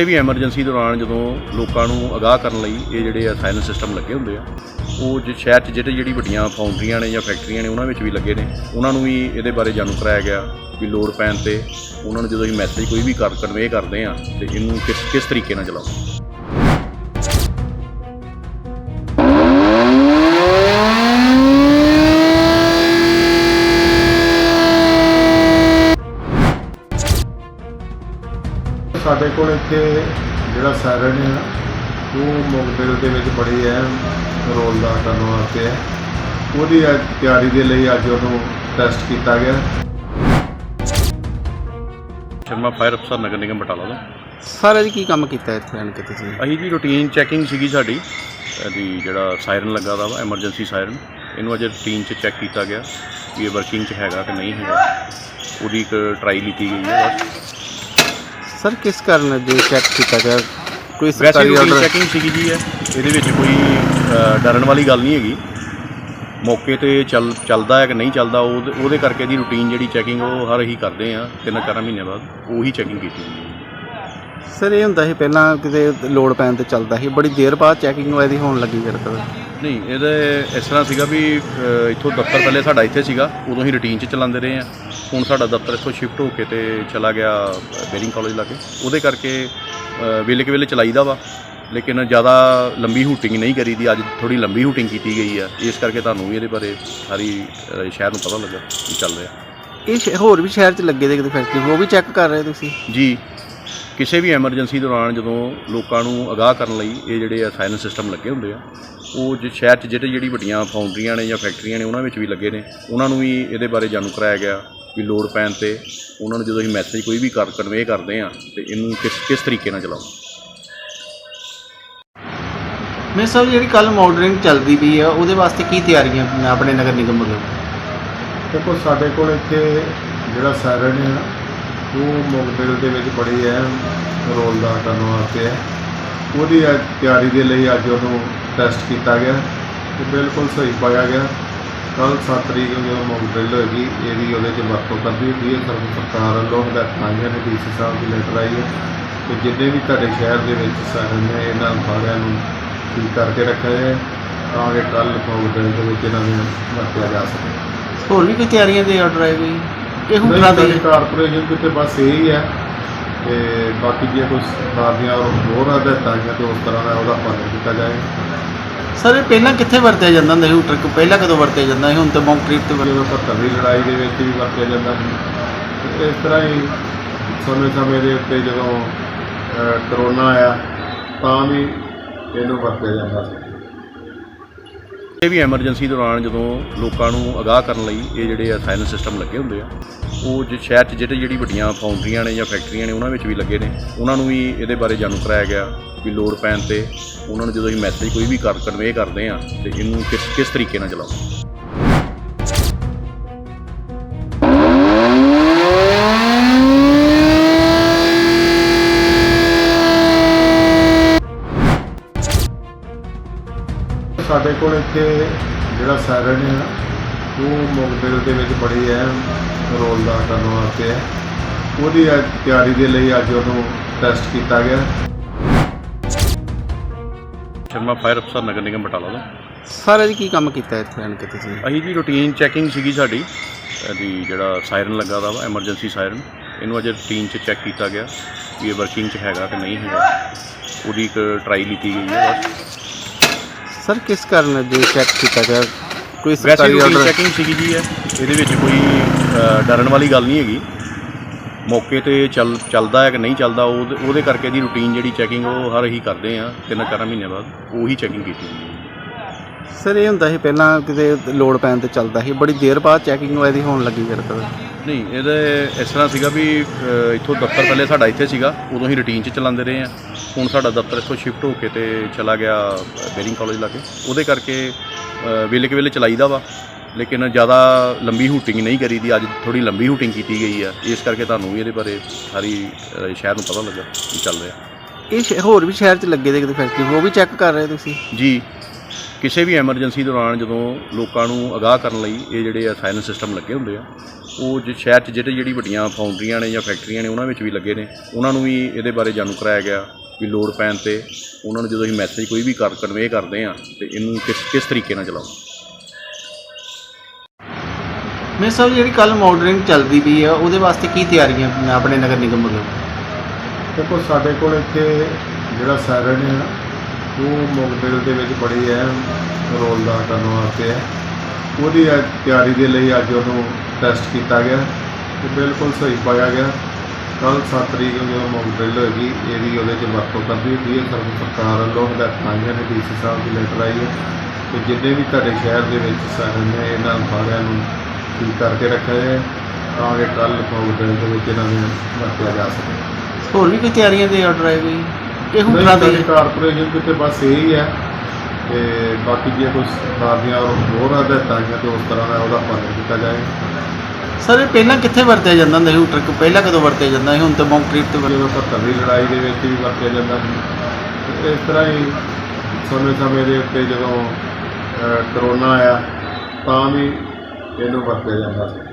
ਇਹ ਵੀ ਐਮਰਜੈਂਸੀ ਦੌਰਾਨ ਜਦੋਂ ਲੋਕਾਂ ਨੂੰ ਅਗਾਹ ਕਰਨ ਲਈ ਇਹ ਜਿਹੜੇ ਆ ਸਾਇਲੈਂਟ ਸਿਸਟਮ ਲੱਗੇ ਹੁੰਦੇ ਆ, ਉਹ ਜੇ ਸ਼ਹਿਰ 'ਚ ਜਿਹੜੇ ਜਿਹੜੀ ਵੱਡੀਆਂ ਫਾਊਂਡਰੀਆਂ ਨੇ ਜਾਂ ਫੈਕਟਰੀਆਂ ਨੇ ਉਹਨਾਂ ਵਿੱਚ ਵੀ ਲੱਗੇ ਨੇ, ਉਹਨਾਂ ਨੂੰ ਵੀ ਇਹਦੇ ਬਾਰੇ ਜਾਣੂ ਕਰਾਇਆ ਗਿਆ ਵੀ ਲੋੜ ਪੈਣ ਤੇ ਉਹਨਾਂ ਨੂੰ ਜਦੋਂ ਅਸੀਂ ਮੈਸੇਜ ਕੋਈ ਵੀ ਕਰ ਕਨਵੇ ਕਰਦੇ ਆ ਤੇ ਇਹਨੂੰ ਕਿਸ ਕਿਸ ਤਰੀਕੇ ਨਾਲ ਚਲਾਓ। ਸਾਡੇ ਕੋਲ ਇੱਥੇ ਜਿਹੜਾ ਸਾਇਰਨ ਹੈ ਉਹ ਮੁਕਬਲ ਦੇ ਵਿੱਚ ਬੜੀ ਅਹਿਮ ਰੋਲ ਦਾ ਕਰਨ ਵਾਸਤੇ ਹੈ ਉਹਦੀ ਅੱਜ ਤਿਆਰੀ ਦੇ ਲਈ ਅੱਜ ਉਹਨੂੰ ਟੈਸਟ ਕੀਤਾ ਗਿਆ। ਸ਼ਰਮਾ ਫਾਇਰ ਅਫਸਰ ਨਗਰ ਨਿਗਮ ਬਟਾਲਾ ਦਾ ਸਾਰਾ ਜੀ ਕੀ ਕੰਮ ਕੀਤਾ ਇੱਥੇ ਆਣ ਕੇ ਤੁਸੀਂ? ਅਸੀਂ ਜੀ ਰੂਟੀਨ ਚੈਕਿੰਗ ਸੀਗੀ ਸਾਡੀ। ਇਹਦੀ ਜਿਹੜਾ ਸਾਇਰਨ ਲੱਗਾ ਦਾ ਵਾ ਐਮਰਜੈਂਸੀ ਸਾਇਰਨ ਇਹਨੂੰ ਅਜੇ ਰੂਟੀਨ 'ਚ ਚੈੱਕ ਕੀਤਾ ਗਿਆ ਵੀ ਇਹ ਵਰਕਿੰਗ 'ਚ ਹੈਗਾ ਕਿ ਨਹੀਂ ਹੈਗਾ। ਉਹਦੀ ਇੱਕ ਟਰਾਈ ਲਿੱਤੀ ਗਈ ਹੈ। ਬਸ ਸਰ ਕਿਸ ਕਾਰਨ ਜੇ ਚੈੱਕ ਕੀਤਾ ਗਿਆ? ਕੋਈ ਵੈਸੇ ਸਰਕਾਰੀ ਰੂਟੀਨ ਆਰਡਰ ਚੈਕਿੰਗ ਸੀਗੀ ਜੀ ਇਹ। ਇਹਦੇ ਵਿੱਚ ਕੋਈ ਅ, ਡਰਨ ਵਾਲੀ ਗੱਲ ਨਹੀਂ ਹੈਗੀ। ਮੌਕੇ ਤੇ ਚੱਲ ਚੱਲਦਾ ਹੈ ਕਿ ਨਹੀਂ ਚੱਲਦਾ ਉਹਦੇ ਉਹਦੇ ਕਰਕੇ ਦੀ ਰੂਟੀਨ ਜਿਹੜੀ ਚੈਕਿੰਗ ਉਹ ਹਰ ਹੀ ਕਰਦੇ ਆ ਤਿੰਨ ਚਾਰ ਮਹੀਨੇ ਬਾਅਦ ਉਹੀ ਚੈਕਿੰਗ ਕੀਤੀ ਜਾਂਦੀ ਹੈ। ਸਰ ਇਹ ਹੁੰਦਾ ਸੀ ਪਹਿਲਾਂ ਕਿਤੇ ਲੋਡ ਪੈਣ ਤੇ ਚੱਲਦਾ ਸੀ ਬੜੀ ਦੇਰ ਬਾਅਦ ਚੈਕਿੰਗ ਇਹਦੀ ਹੋਣ ਲੱਗੀ ਫਿਰ ਕਦੇ ਨਹੀਂ ਇਹਦੇ ਇਸ ਤਰ੍ਹਾਂ ਸੀਗਾ ਵੀ ਅ, ਇੱਥੋਂ ਦਫ਼ਤਰ ਪਹਿਲੇ ਸਾਡਾ ਇੱਥੇ ਸੀਗਾ ਉਦੋਂ ਹੀ ਰੂਟੀਨ 'ਚ ਚਲਾਉਂਦੇ ਰਹੇ ਆ। ਹੁਣ ਸਾਡਾ ਦਫ਼ਤਰ ਇੱਥੋਂ ਸ਼ਿਫਟ ਹੋ ਕੇ ਤੇ ਚਲਾ ਗਿਆ ਬੇਰਿੰਗ ਕਾਲਜ ਲਾਗੇ ਉਹਦੇ ਕਰਕੇ ਅ, ਵੇਲੇ ਕੇ ਵੇਲੇ ਚਲਾਈਦਾ ਵਾ। ਲੇਕਿਨ ਜ਼ਿਆਦਾ ਲੰਬੀ ਹੂਟਿੰਗ ਨਹੀਂ ਕਰੀਦੀ ਅੱਜ ਥੋੜੀ ਲੰਬੀ ਹੂਟਿੰਗ ਕੀਤੀ ਗਈ ਆ। ਇਸ ਕਰਕੇ ਤੁਹਾਨੂੰ ਵੀ ਇਹਦੇ ਬਾਰੇ ਸਾਰੀ ਅ, ਸ਼ਹਿਰ ਨੂੰ ਪਤਾ ਲੱਗਾ ਕੀ ਚੱਲ ਰਿਹਾ। ਇਹ ਸ਼ਹਿ- ਹੋਰ ਵੀ ਸ਼ਹਿਰ 'ਚ ਲੱਗੇ ਦੇ ਕਿਤੇ ਫੈਕਟਰੀ ਉਹ ਵੀ ਚੈੱਕ ਕਰ ਰਹੇ ਤੁਸੀਂ? ਜੀ ਕਿਸੇ ਵੀ ਐਮਰਜੈਂਸੀ ਦੌਰਾਨ ਜਦੋਂ ਲੋਕਾਂ ਨੂੰ ਅਗਾਹ ਕਰਨ ਲਈ ਇਹ ਜਿਹੜੇ ਆ ਸਾਇਲੈਂਟ ਸਿਸਟਮ ਲੱਗੇ ਹੁੰਦੇ ਆ ਉਹ ਜੇ ਸ਼ਹਿਰ 'ਚ ਜਿਹੜੇ ਜਿਹੜੀ ਵੱਡੀਆਂ ਫਾਊਂਡਰੀਆਂ ਨੇ ਜਾਂ ਫੈਕਟਰੀਆਂ ਨੇ ਉਹਨਾਂ ਵਿੱਚ ਵੀ ਲੱਗੇ ਨੇ। ਉਹਨਾਂ ਨੂੰ ਵੀ ਇਹਦੇ ਬਾਰੇ ਜਾਣੂ ਕਰਾਇਆ ਗਿਆ ਵੀ ਲੋਡ ਪੈਣ ਤੇ ਉਹਨਾਂ ਨੂੰ ਜਦੋਂ ਅਸੀਂ ਮੈਸੇਜ ਕੋਈ ਵੀ ਕਰ ਕਨਵੇ ਕਰਦੇ ਆ ਤੇ ਇਹਨੂੰ ਕਿਸ ਕਿਸ ਤਰੀਕੇ ਨਾਲ ਚਲਾਓ। ਮੈਂ ਸਰ ਜਿਹੜੀ ਕੱਲ ਮਾਡਲਿੰਗ ਚੱਲਦੀ ਪਈ ਆ ਉਹਦੇ ਵਾਸਤੇ ਕੀ ਤਿਆਰੀਆਂ ਆਪਣੇ ਨਗਰ ਨਿਗਮ ਵੱਲੋਂ? ਦੇਖੋ ਸਾਡੇ ਕੋਲ ਇੱਥੇ ਜਿਹੜਾ ਸਾਇਰਨ ਹੈ ਉਹ ਮੁਕਬਲ ਦੇ ਵਿੱਚ ਬੜੀ ਅਹਿਮ ਰੋਲ ਦਾ ਕਰਨ ਵਾਸਤੇ ਹੈ ਉਹਦੀ ਤਿਆਰੀ ਦੇ ਲਈ ਅੱਜ ਉਹਨੂੰ ਟੈਸਟ ਕੀਤਾ ਗਿਆ ਤੇ ਬਿਲਕੁਲ ਸਹੀ ਪਾਇਆ ਗਿਆ। ਕੱਲ 7 ਤਰੀਕ ਨੂੰ ਜਦੋਂ ਮੁਕਬਲ ਹੋਏਗੀ ਇਹਦੀ ਉਹਦੇ 'ਚ ਵਰਤੋਂ ਕਰਦੀ ਹੋਈ ਹੈ। ਸਰ ਸਰਕਾਰ ਵੱਲੋਂ ਹਦਾਇਤਾਂ ਆਈਆਂ ਨੇ ਡੀਸੀ ਸਾਹਿਬ ਦੀ ਲੈਟਰ ਆਈ ਹੈ ਤੇ ਜਿੰਨੇ ਵੀ ਤੁਹਾਡੇ ਸ਼ਹਿਰ ਦੇ ਵਿੱਚ ਸਾਇਰਨ ਨੇ ਇਹਨਾਂ ਸਾਰਿਆਂ ਨੂੰ ਠੀਕ ਕਰਕੇ ਰੱਖਿਆ ਜਾਏ ਤਾਂ ਕਿ ਕੱਲ ਮੁਕਬਲ ਦੇ ਵਿੱਚ ਇਹਨਾਂ ਨੂੰ ਵਰਤਿਆ ਜਾ ਸਕੇ। ਹੋਰ ਵੀ ਕੋਈ ਤਿਆਰੀਆਂ ਦੇ ਆਰਡਰ ਆਏ ਕੋਈ? ਇਹ ਦੇ ਸਾਡੀ ਕਾਰਪੋਰੇਸ਼ਨ ਕਿਤੇ ਬਸ ਇਹੀ ਹੈ ਤੇ ਬਾਕੀ ਜੇ ਕੋਈ ਸਰਕਾਰ ਦੀਆਂ ਹੋਰ ਹਦਾਇਤਾਂ ਆਈਆਂ ਤੇ ਉਸ ਤਰ੍ਹਾਂ ਦਾ ਉਹਦਾ ਪਾਲਣ ਕੀਤਾ ਜਾਏ। ਸਰ ਇਹ ਪਹਿਲਾਂ ਕਿੱਥੇ ਵਰਤਿਆ ਜਾਂਦਾ ਹੁੰਦਾ ਸੀ ਹੂਟਰ ਕੋ ਪਹਿਲਾਂ ਕਦੋਂ ਵਰਤਿਆ ਜਾਂਦਾ ਸੀ? ਹੁਣ ਤਾਂ ਕੰਕਰੀਟ ਤੇ ਵਰ- ਜਦੋਂ ਸੱਤਰ ਦੀ ਲੜਾਈ ਦੇ ਵਿੱਚ ਵੀ ਵਰਤਿਆ ਜਾਂਦਾ ਸੀ। ਤੇ ਇਸ ਤਰ੍ਹਾਂ ਹੀ ਸਮੇਂ ਸਮੇਂ ਦੇ ਉੱਤੇ ਜਦੋਂ ਅਹ, ਕਰੋਨਾ ਆਇਆ ਤਾਂ ਵੀ ਇਹਨੂੰ ਵਰਤਿਆ ਜਾਂਦਾ ਸੀ। ਇਹ ਵੀ ਐਮਰਜੈਂਸੀ ਦੌਰਾਨ ਜਦੋਂ ਲੋਕਾਂ ਨੂੰ ਅਗਾਹ ਕਰਨ ਲਈ ਇਹ ਜਿਹੜੇ ਆ ਸਾਇਲੈਂਟ ਸਿਸਟਮ ਲੱਗੇ ਹੁੰਦੇ ਆ, ਉਹ ਜੇ ਸ਼ਹਿਰ 'ਚ ਜਿਹੜੇ ਜਿਹੜੀ ਵੱਡੀਆਂ ਫਾਊਂਡਰੀਆਂ ਨੇ ਜਾਂ ਫੈਕਟਰੀਆਂ ਨੇ, ਉਹਨਾਂ ਵਿੱਚ ਵੀ ਲੱਗੇ ਨੇ। ਉਹਨਾਂ ਨੂੰ ਵੀ ਇਹਦੇ ਬਾਰੇ ਜਾਣੂ ਕਰਾਇਆ ਗਿਆ ਵੀ ਲੋੜ ਪੈਣ ਤੇ। ਉਹਨਾਂ ਨੂੰ ਜਦੋਂ ਅਸੀਂ ਮੈਸੇਜ ਕੋਈ ਵੀ ਕਰ ਕਨਵੇ ਕਰਦੇ ਆ ਤੇ ਇਹਨੂੰ ਕਿਸ ਕਿਸ ਤਰੀਕੇ ਨਾਲ ਚਲਾਓ। ਸਾਡੇ ਕੋਲ ਇੱਥੇ ਜਿਹੜਾ ਸਾਇਰਨ ਹੈ ਉਹ ਮੁਕਬਲ ਦੇ ਵਿੱਚ ਬੜੀ ਅਹਿਮ ਰੋਲ ਦਾ ਕਰਨ ਵਾਸਤੇ ਹੈ ਉਹਦੀ ਅੱਜ ਤਿਆਰੀ ਦੇ ਲਈ ਅੱਜ ਉਹਨੂੰ ਟੈਸਟ ਕੀਤਾ ਗਿਆ। ਸ਼ਰਮਾ ਫਾਇਰ ਅਫਸਰ ਨਗਰ ਨਿਗਮ ਬਟਾਲਾ ਦਾ ਸਾਰਾ ਜੀ ਕੀ ਕੰਮ ਕੀਤਾ ਇੱਥੇ ਆਣ ਕੇ ਤੁਸੀਂ? ਅਸੀਂ ਜੀ ਰੂਟੀਨ ਚੈਕਿੰਗ ਸੀਗੀ ਸਾਡੀ। ਇਹਦੀ ਜਿਹੜਾ ਸਾਇਰਨ ਲੱਗਾ ਦਾ ਵਾ ਐਮਰਜੈਂਸੀ ਸਾਇਰਨ ਇਹਨੂੰ ਅਜੇ ਰੂਟੀਨ 'ਚ ਚੈੱਕ ਕੀਤਾ ਗਿਆ ਵੀ ਇਹ ਵਰਕਿੰਗ 'ਚ ਹੈਗਾ ਕਿ ਨਹੀਂ ਹੈਗਾ। ਉਹਦੀ ਇੱਕ ਟਰਾਈ ਲਿੱਤੀ ਗਈ ਹੈ। ਬਸ ਸਰ ਕਿਸ ਕਾਰਨ ਜੇ ਚੈੱਕ ਕੀਤਾ ਗਿਆ ਕੋਈ ਵੈਸੇ ਸਰਕਾਰੀ ਰੂਟੀਨ ਆਰਡਰ ਚੈਕਿੰਗ ਸੀਗੀ ਜੀ ਇਹ। ਇਹਦੇ ਵਿੱਚ ਕੋਈ ਅ, ਡਰਨ ਵਾਲੀ ਗੱਲ ਨਹੀਂ ਹੈਗੀ। ਮੌਕੇ ਤੇ ਚੱਲ ਚੱਲਦਾ ਹੈ ਕਿ ਨਹੀਂ ਚੱਲਦਾ ਉਹਦੇ ਉਹਦੇ ਕਰਕੇ ਦੀ ਰੂਟੀਨ ਜਿਹੜੀ ਚੈਕਿੰਗ ਉਹ ਹਰ ਹੀ ਕਰਦੇ ਆ ਤਿੰਨ ਚਾਰ ਮਹੀਨੇ ਬਾਅਦ ਉਹੀ ਚੈਕਿੰਗ ਕੀਤੀ ਜਾਂਦੀ ਹੈ। ਸਰ ਇਹ ਹੁੰਦਾ ਸੀ ਪਹਿਲਾਂ ਕਿਤੇ ਲੋਡ ਪੈਣ ਤੇ ਚੱਲਦਾ ਸੀ ਬੜੀ ਦੇਰ ਬਾਅਦ ਚੈਕਿੰਗ ਇਹਦੀ ਹੋਣ ਲੱਗੀ ਫਿਰ ਕਦੇ ਨਹੀਂ ਇਹਦੇ ਇਸ ਤਰ੍ਹਾਂ ਸੀਗਾ ਵੀ ਅ, ਇੱਥੋਂ ਦਫ਼ਤਰ ਪਹਿਲੇ ਸਾਡਾ ਇੱਥੇ ਸੀਗਾ ਉਦੋਂ ਹੀ ਰੂਟੀਨ 'ਚ ਚਲਾਉਂਦੇ ਰਹੇ ਆ ਹੁਣ ਸਾਡਾ ਦਫ਼ਤਰ ਇੱਥੋਂ ਸ਼ਿਫਟ ਹੋ ਕੇ ਤੇ ਚਲਾ ਗਿਆ ਬੇਰਿੰਗ ਕਾਲਜ ਲਾਗੇ। ਉਹਦੇ ਕਰਕੇ ਅ, ਵੇਲੇ ਕੇ ਵੇਲੇ ਚਲਾਈਦਾ ਵਾ। ਲੇਕਿਨ ਜ਼ਿਆਦਾ ਲੰਬੀ ਹੂਟਿੰਗ ਨਹੀਂ ਕਰੀਦੀ ਅੱਜ ਥੋੜੀ ਲੰਬੀ ਹੂਟਿੰਗ ਕੀਤੀ ਗਈ ਆ। ਇਸ ਕਰਕੇ ਤੁਹਾਨੂੰ ਵੀ ਇਹਦੇ ਬਾਰੇ ਸਾਰੀ ਅ, ਸ਼ਹਿਰ ਨੂੰ ਪਤਾ ਲੱਗਾ ਕੀ ਚੱਲ ਰਿਹਾ। ਇਹ ਸ਼ਹਿ- ਹੋਰ ਵੀ ਸ਼ਹਿਰ 'ਚ ਲੱਗੇ ਦੇ ਕਿਤੇ ਫੈਕਟਰੀ ਉਹ ਵੀ ਚੈੱਕ ਕਰ ਰਹੇ ਤੁਸੀਂ? ਜੀ ਕਿਸੇ ਵੀ ਐਮਰਜੈਂਸੀ ਦੌਰਾਨ ਜਦੋਂ ਲੋਕਾਂ ਨੂੰ ਅਗਾਹ ਕਰਨ ਲਈ ਇਹ ਜਿਹੜੇ ਆ ਸਿਸਟਮ ਲੱਗੇ ਹੁੰਦੇ ਆ ਉਹ ਜੇ ਸ਼ਹਿਰ 'ਚ ਜਿਹੜੇ ਜਿਹੜੀ ਵੱਡੀਆਂ ਫਾਊਂਡਰੀਆਂ ਨੇ ਜਾਂ ਫੈਕਟਰੀਆਂ ਨੇ ਉਹਨਾਂ ਵਿੱਚ ਵੀ ਲੱਗੇ ਨੇ। ਉਹਨਾਂ ਨੂੰ ਵੀ ਇਹਦੇ ਬਾਰੇ ਜਾਣੂ ਕਰਾਇਆ ਗਿਆ ਵੀ ਲੋਡ ਪੈਣ ਤੇ ਉਹਨਾਂ ਨੂੰ ਜਦੋਂ ਅਸੀਂ ਮੈਸੇਜ ਕੋਈ ਵੀ ਕਰ ਕਨਵੇ ਕਰਦੇ ਆ ਤੇ ਇਹਨੂੰ ਕਿਸ ਕਿਸ ਤਰੀਕੇ ਨਾਲ ਚਲਾਓ। ਮੈਂ ਸਭ ਜਿਹੜੀ ਕੱਲ ਮਾਡਲਿੰਗ ਚੱਲਦੀ ਪਈ ਆ ਉਹਦੇ ਵਾਸਤੇ ਕੀ ਤਿਆਰੀਆਂ ਆਪਣੇ ਨਗਰ ਨਿਗਮ ਵੱਲੋਂ? ਦੇਖੋ ਸਾਡੇ ਕੋਲ ਇੱਥੇ ਜਿਹੜਾ ਸਾਇਰਨ ਹੈ ਉਹ ਮੁਕਦਿਲ ਦੇ ਵਿੱਚ ਬੜੀ ਅਹਿਮ ਰੋਲ ਦਾ ਕਰਨ ਵਾਸਤੇ ਹੈ ਉਹਦੀ ਅੱਜ ਤਿਆਰੀ ਦੇ ਲਈ ਅੱਜ ਉਹਨੂੰ ਟੈਸਟ ਕੀਤਾ ਗਿਆ ਤੇ ਬਿਲਕੁਲ ਸਹੀ ਪਾਇਆ ਗਿਆ। ਕੱਲ 7 ਤਰੀਕ ਨੂੰ ਜਦੋਂ ਮੁਕਦਿਲ ਹੋਏਗੀ ਇਹਦੀ ਉਹਦੇ 'ਚ ਵਰਤੋਂ ਕਰਦੀ ਹੋਈ ਹੈ। ਸਰਵ ਸਰਕਾਰ ਵੱਲੋਂ ਹਦਾਇਤਾਂ ਆਈਆਂ ਨੇ ਡੀਸੀ ਸਾਹਿਬ ਦੀ ਲੈਟਰ ਆਈ ਹੈ ਤੇ ਜਿੰਨੇ ਵੀ ਤੁਹਾਡੇ ਸ਼ਹਿਰ ਦੇ ਵਿੱਚ ਸਾਇਰਨ ਨੇ ਇਹਨਾਂ ਸਾਰਿਆਂ ਨੂੰ ਠੀਕ ਕਰਕੇ ਰੱਖਿਆ ਜਾਏ ਤਾਂ ਕਿ ਕੱਲ ਮੁਕਦਿਲ ਦੇ ਵਿੱਚ ਇਹਨਾਂ ਨੂੰ ਵਰਤਿਆ ਜਾ ਸਕੇ। ਹੋਰ ਵੀ ਕੋਈ ਤਿਆਰੀਆਂ ਦੇ ਆਰਡਰ ਆਏ ਕੋਈ? ਇਹ ਹੁਣ ਕਰਾ ਦੇ ਕਾਰਪੋਰੇਸ਼ਨ ਕਿਤੇ ਬਸ ਇਹੀ ਹੈ ਤੇ ਬਾਕੀ ਜੇ ਕੋਈ ਸਰਕਾਰ ਦੀਆਂ ਹੋਰ ਹਦਾਇਤਾਂ ਆਈਆਂ ਤੇ ਉਸ ਤਰ੍ਹਾਂ ਦਾ ਉਹਦਾ ਪਾਲਣ ਕੀਤਾ ਜਾਏ। ਸਰ ਇਹ ਪਹਿਲਾਂ ਕਿੱਥੇ ਵਰਤਿਆ ਜਾਂਦਾ ਹੁੰਦਾ ਸੀ ਹੂਟਰ? ਕੋ ਪਹਿਲਾਂ ਕਦੋਂ ਵਰਤਿਆ ਜਾਂਦਾ ਸੀ? ਹੁਣ ਤਾਂ ਕੰਕਰੀਟ ਤੇ ਵਰ- ਜਦੋਂ ਪੱਤਰ ਦੀ ਲੜਾਈ ਦੇ ਵਿੱਚ ਵੀ ਵਰਤਿਆ ਜਾਂਦਾ ਸੀ। ਤੇ ਇਸ ਤਰ੍ਹਾਂ ਹੀ ਸਮੇਂ ਸਮੇਂ ਦੇ ਉੱਤੇ ਜਦੋਂ ਅਹ, ਕਰੋਨਾ ਆਇਆ ਤਾਂ ਵੀ ਇਹਨੂੰ ਵਰਤਿਆ ਜਾਂਦਾ ਸੀ।